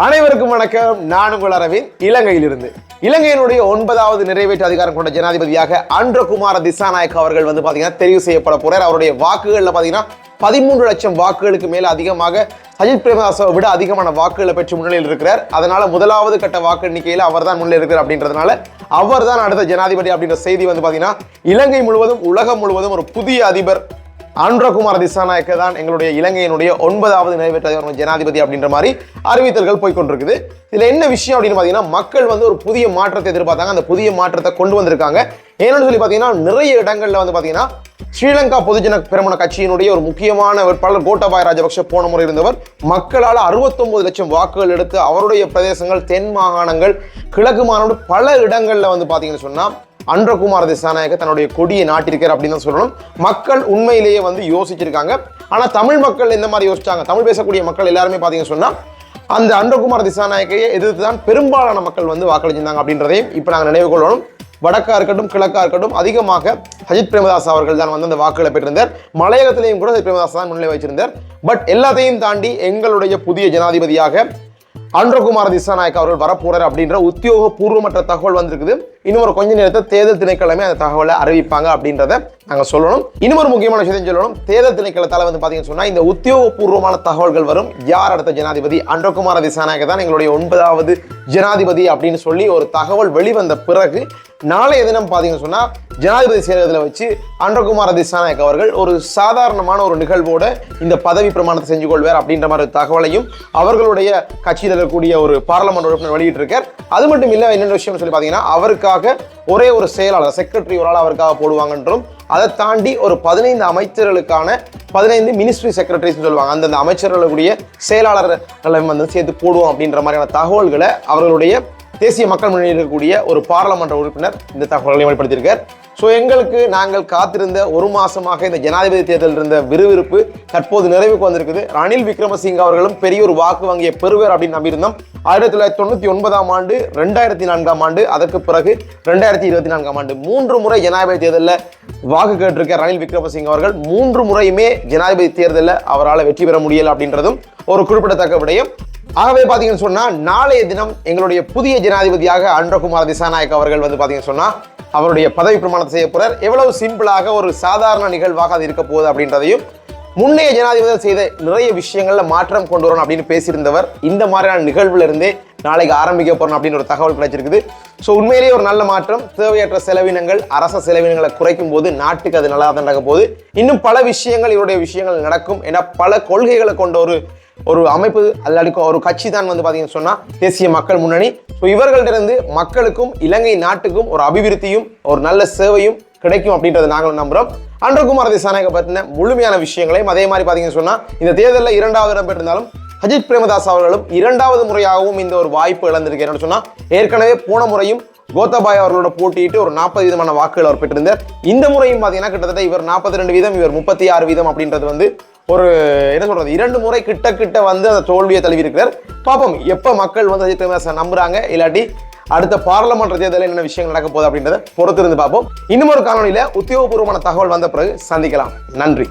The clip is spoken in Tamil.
அனைவருக்கும் வணக்கம். நான் உங்கள் அரவிந்த். இலங்கையிலிருந்து. இலங்கையினுடைய ஒன்பதாவது நிறைவேற்று அதிகாரம் கொண்ட ஜனாதிபதியாக அன்றகுமார திசாநாயக் அவர்கள் வந்து பாத்தீங்கன்னா தெரிவு செய்யப்பட போறார். அவருடைய வாக்குகள்ல பாத்தீங்கன்னா பதிமூன்று லட்சம் வாக்குகளுக்கு மேல அதிகமாக சஜித் பிரேமதாசை விட அதிகமான வாக்குகளை பெற்று முன்னிலையில் இருக்கிறார். அதனால முதலாவது கட்ட வாக்கு எண்ணிக்கையில் அவர் தான் முன்னிலை இருக்கிறார் அப்படின்றதுனால அவர் தான் அடுத்த ஜனாதிபதி அப்படின்ற செய்தி வந்து பாத்தீங்கன்னா இலங்கை முழுவதும் உலகம் முழுவதும் ஒரு புதிய அதிபர் ஆந்திரகுமார் திசாநாயக்க தான் எங்களுடைய இலங்கையினுடைய ஒன்பதாவது நிறைவேற்ற ஜனாதிபதி அப்படின்ற மாதிரி அறிவித்தல்கள் போய்கொண்டிருக்குது இதில் என்ன விஷயம் அப்படின்னு பார்த்தீங்கன்னா மக்கள் வந்து ஒரு புதிய மாற்றத்தை எதிர்பார்த்தாங்க. அந்த புதிய மாற்றத்தை கொண்டு வந்திருக்காங்க. ஏன்னு சொல்லி பார்த்தீங்கன்னா நிறைய இடங்களில் வந்து பார்த்தீங்கன்னா ஸ்ரீலங்கா பொதுஜன பெருமன கட்சியினுடைய ஒரு முக்கியமான வேட்பாளர் கோட்டபாய ராஜபக்ஷ போன முறை இருந்தவர் மக்களால் 69 லட்சம் வாக்குகள் எடுத்து அவருடைய பிரதேசங்கள் தென் மாகாணங்கள் கிழக்கு மாகாணம் பல இடங்களில் வந்து பார்த்தீங்கன்னு சொன்னால் அன்றகுமார் திசாநாயக்க தன்னுடைய கொடியை நாட்டிருக்கார் அப்படின்னு தான் சொல்லணும். மக்கள் உண்மையிலேயே வந்து யோசிச்சிருக்காங்க. ஆனால் தமிழ் மக்கள் எந்த மாதிரி யோசிச்சாங்க? தமிழ் பேசக்கூடிய மக்கள் எல்லாருமே பார்த்தீங்கன்னு சொன்னால் அந்த அன்றகுமார் திசாநாயக்கையை எதிர்த்து தான் பெரும்பாலான மக்கள் வந்து வாக்களிச்சிருந்தாங்க அப்படின்றதையும் இப்போ நாங்கள் நினைவு கொள்ளணும். வடக்கா இருக்கட்டும் கிழக்கா இருக்கட்டும் அதிகமாக அஜித் பிரேமதாஸ் அவர்கள் தான் வந்து அந்த வாக்குகளை பெற்றிருந்தார். மலையகத்திலையும் கூட அஜித் பிரேமதாஸ் தான் முன்னிலை வச்சிருந்தார் பட் எல்லாத்தையும் தாண்டி எங்களுடைய புதிய ஜனாதிபதியாக ஆந்திரகுமார் திசாநாயக் அவர்கள் வரப்போறார் அப்படின்ற உத்தியோகபூர்வமற்ற தகவல் வந்திருக்குது. இன்னும் ஒரு கொஞ்ச நேரத்தில் தேர்தல் திணைக்களமே அந்த தகவலை அறிவிப்பாங்க அப்படின்றத நாங்கள் சொல்லணும். இன்னும் ஒரு முக்கியமான விஷயத்தையும் சொல்லணும். தேர்தல் திணைக்களத்தால் வந்து பார்த்தீங்கன்னு சொன்னால் இந்த உத்தியோகபூர்வமான தகவல்கள் வரும். யார் அடுத்த ஜனாதிபதி? அன்றகுமார திசாநாயக தான் எங்களுடைய ஒன்பதாவது ஜனாதிபதி அப்படின்னு சொல்லி ஒரு தகவல் வெளிவந்த பிறகு நாளைய தினம் பார்த்தீங்கன்னு சொன்னால் ஜனாதிபதி செயலகத்தில் வச்சு அன்றகுமார திசாநாயக் அவர்கள் ஒரு சாதாரணமான ஒரு நிகழ்வோட இந்த பதவி பிரமாணத்தை செஞ்சு கொள்வார் அப்படின்ற மாதிரி ஒரு தகவலையும் அவர்களுடைய கட்சியில் இருக்கக்கூடிய ஒரு பாராளுமன்ற உறுப்பினர் வெளியிட்டிருக்கார். அது மட்டும் இல்லை என்னென்ன விஷயம் சொல்லி பார்த்தீங்கன்னா அவருக்காக ஒரே ஒரு செயலாளர் செக்ரட்டரி ஒரு ஆள் அவருக்காக போடுவாங்கன்றும் அதை தாண்டி ஒரு பதினைந்து அமைச்சர்களுக்கான பதினைந்து மினிஸ்ட்ரி செக்ரட்டரிஸ் சொல்லுவாங்க. அந்தந்த அமைச்சர்களுடைய செயலாளர்களை வந்து சேர்த்து போடுவோம் அப்படின்ற மாதிரியான தகவல்களை அவர்களுடைய தேசிய மக்கள் முன்னணி இருக்கக்கூடிய ஒரு பாராளுமன்ற உறுப்பினர் இந்த தகவல்களை வெளிப்படுத்தியிருக்கார். ஸோ எங்களுக்கு நாங்கள் காத்திருந்த ஒரு மாசமாக இந்த ஜனாதிபதி தேர்தலில் இருந்த விறுவிறுப்பு தற்போது நிறைவுக்கு வந்திருக்குது. ரணில் விக்ரமசிங்க அவர்களும் பெரிய ஒரு வாக்கு வங்கிய பெறுவர் அப்படின்னு நம்பியிருந்தோம். ஆயிரத்தி தொள்ளாயிரத்தி தொண்ணூற்றி ஒன்பதாம் ஆண்டு ரெண்டாயிரத்தி நான்காம் ஆண்டு அதற்கு பிறகு ரெண்டாயிரத்தி இருபத்தி நான்காம் ஆண்டு மூன்று முறை ஜனாதிபதி தேர்தலில் வாக்கு கேட்டிருக்க ரணில் விக்ரமசிங்க அவர்கள் மூன்று முறையுமே ஜனாதிபதி தேர்தலில் அவரால் வெற்றி பெற முடியல அப்படின்றதும் ஒரு குறிப்பிடத்தக்க விடயம். ஆகவே பார்த்தீங்கன்னு சொன்னால் நாளைய தினம் எங்களுடைய புதிய ஜனாதிபதியாக அன்றகுமார் திசாநாயக் அவர்கள் வந்து பார்த்தீங்கன்னு சொன்னால் அவருடைய பதவி பிரமாணத்தை செய்ய போறார். எவ்வளவு சிம்பிளாக ஒரு சாதாரண நிகழ்வாக அது இருக்க போகுது அப்படின்றதையும் முன்னைய ஜனாதிபதி செய்த நிறைய விஷயங்களில் மாற்றம் கொண்டு வரணும் அப்படின்னு பேசியிருந்தவர். இந்த மாதிரியான நிகழ்வுல இருந்தே நாளைக்கு ஆரம்பிக்க போறோம் அப்படின்னு ஒரு தகவல் கிடைச்சிருக்குது. ஸோ உண்மையிலேயே ஒரு நல்ல மாற்றம். தேவையற்ற செலவினங்கள் அரச செலவினங்களை குறைக்கும் போது நாட்டுக்கு அது நல்லா தான் நடக்க போகுது. இன்னும் பல விஷயங்கள் இவருடைய விஷயங்கள் நடக்கும். ஏன்னா பல கொள்கைகளை கொண்ட ஒரு ஒரு அமைப்பு அல்லாடி ஒரு கட்சி தான் வந்து பார்த்தீங்கன்னு சொன்னால் தேசிய மக்கள் முன்னணி. ஸோ இவர்களிடந்து மக்களுக்கும் இலங்கை நாட்டுக்கும் ஒரு அபிவிருத்தியும் ஒரு நல்ல சேவையும் கிடைக்கும் அப்படின்றத நாங்களும் நம்புறோம். அன்றகுமார் திசாநாயக பற்றின முழுமையான விஷயங்களையும் அதே மாதிரி பார்த்தீங்கன்னு சொன்னால் இந்த தேர்தலில் இரண்டாவது இடம் பெற்றிருந்தாலும் அஜித் பிரேமதாஸ் அவர்களும் இரண்டாவது முறையாகவும் இந்த ஒரு வாய்ப்பு இழந்திருக்கேன் சொன்னால் ஏற்கனவே போன முறையும் கோத்தபாய் அவர்களோட போட்டியிட்டு ஒரு நாற்பது விதமான வாக்குகள் அவர் பெற்றிருந்தார். இந்த முறையும் பார்த்தீங்கன்னா கிட்டத்தட்ட இவர் நாற்பத்தி ரெண்டு வீதம் இவர் முப்பத்தி ஆறு வீதம் அப்படின்றது வந்து ஒரு என்ன சொல்றது இரண்டு முறை கிட்ட கிட்ட வந்து அந்த தோல்வியை தழுவி இருக்கிறார் பார்ப்போம் எப்போ மக்கள் வந்து அஜித் பிரேமதாஸை நம்புறாங்க இல்லாட்டி அடுத்த பாராளுமன்ற தேர்தலில் என்னென்ன விஷயங்கள் நடக்க போகுது அப்படின்றத பொறுத்திருந்து பார்ப்போம் இன்னும் ஒரு காணொலியில உத்தியோகபூர்வமான தகவல் வந்த பிறகு சந்திக்கலாம். நன்றி.